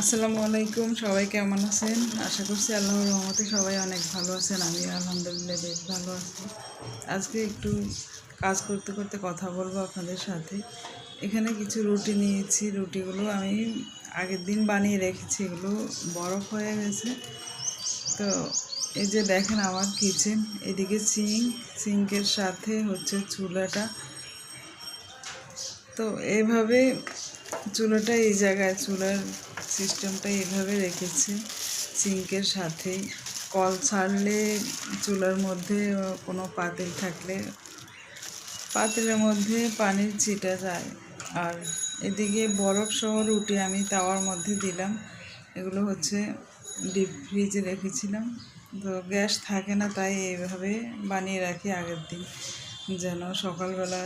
আসসালামু আলাইকুম, সবাই কেমন আছেন? আশা করছি আল্লাহর রহমতে সবাই অনেক ভালো আছেন আমি আলহামদুলিল্লাহ বেশ ভালো আছি। আজকে একটু কাজ করতে করতে কথা বলব আপনাদের সাথে। এখানে কিছু রুটি নিয়েছি, রুটিগুলো আমি আগের দিন বানিয়ে রেখেছি, এগুলো বরফ হয়ে গেছে। তো এই যে দেখেন আমার কিচেন এদিকে সিঙ্ক সিঙ্কের সাথে হচ্ছে চুলাটা। তো এইভাবে চুলাটা এই জায়গায়, চুলার সিস্টেমটা এইভাবে রেখেছি। সিঙ্কের সাথেই। কল ছাড়লে চুলার মধ্যে কোনো পাতিল থাকলে পাতিলের মধ্যে পানির ছিটা যায়। আর এদিকে বরফ সহ রুটি আমি তাওয়ার মধ্যে দিলাম। এগুলো হচ্ছে ডিপ ফ্রিজে রেখেছিলাম। তো গ্যাস থাকে না, তাই এইভাবে বানিয়ে রাখি আগের দিন। যেন সকালবেলা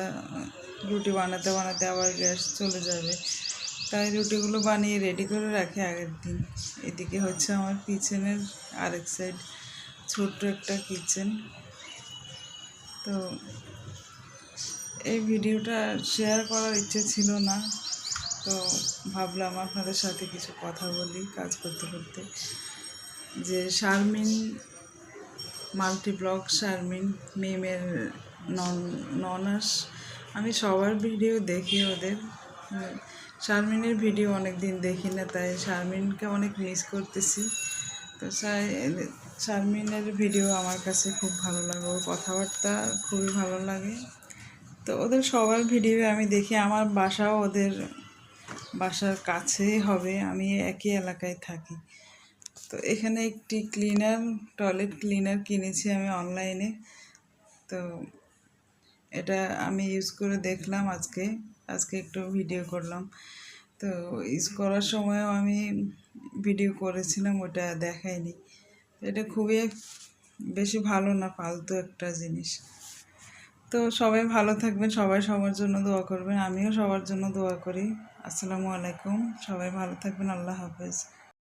রুটি বানাতে বানাতে আবার গ্যাস চলে যাবে। তাই রুটিগুলো বানিয়ে রেডি করে রাখি আগের দিন। এদিকে হচ্ছে আমার কিচেনের আরেক সাইড ছোট্ট একটা কিচেন তো এই ভিডিওটা শেয়ার করার ইচ্ছে ছিল না। তো ভাবলাম আপনাদের সাথে কিছু কথা বলি কাজ করতে করতে। যে শারমিন মাল্টি ব্লগ শারমিন মেমের নন, ননাস। আমি সবার ভিডিও দেখি ওদের। শারমিনের ভিডিও অনেক দিন দেখি না, তাই শারমিনকে অনেক মিস করতেছি। তো শারমিনের ভিডিও আমার কাছে খুব ভালো লাগে, ওর কথাবার্তা খুবই ভালো লাগে। তো ওদের সবার ভিডিও আমি দেখি, আমার বাসাও ওদের বাসার কাছেই হবে, আমি একই এলাকায় থাকি। তো এখানে একটি ক্লিনার টয়লেট ক্লিনার কিনেছি আমি অনলাইনে তো এটা আমি ইউজ করে দেখলাম আজকে। আজকে একটু ভিডিও করলাম। তো ইউজ করার সময়ও আমি ভিডিও করেছিলাম, ওটা দেখাইনি। এটা খুবই বেশি ভালো না, ফালতু একটা জিনিস। তো সবাই ভালো থাকবেন, সবাই সবার জন্য দোয়া করবেন। আমিও সবার জন্য দোয়া করি। আসসালামু আলাইকুম, সবাই ভালো থাকবেন, আল্লাহ হাফেজ।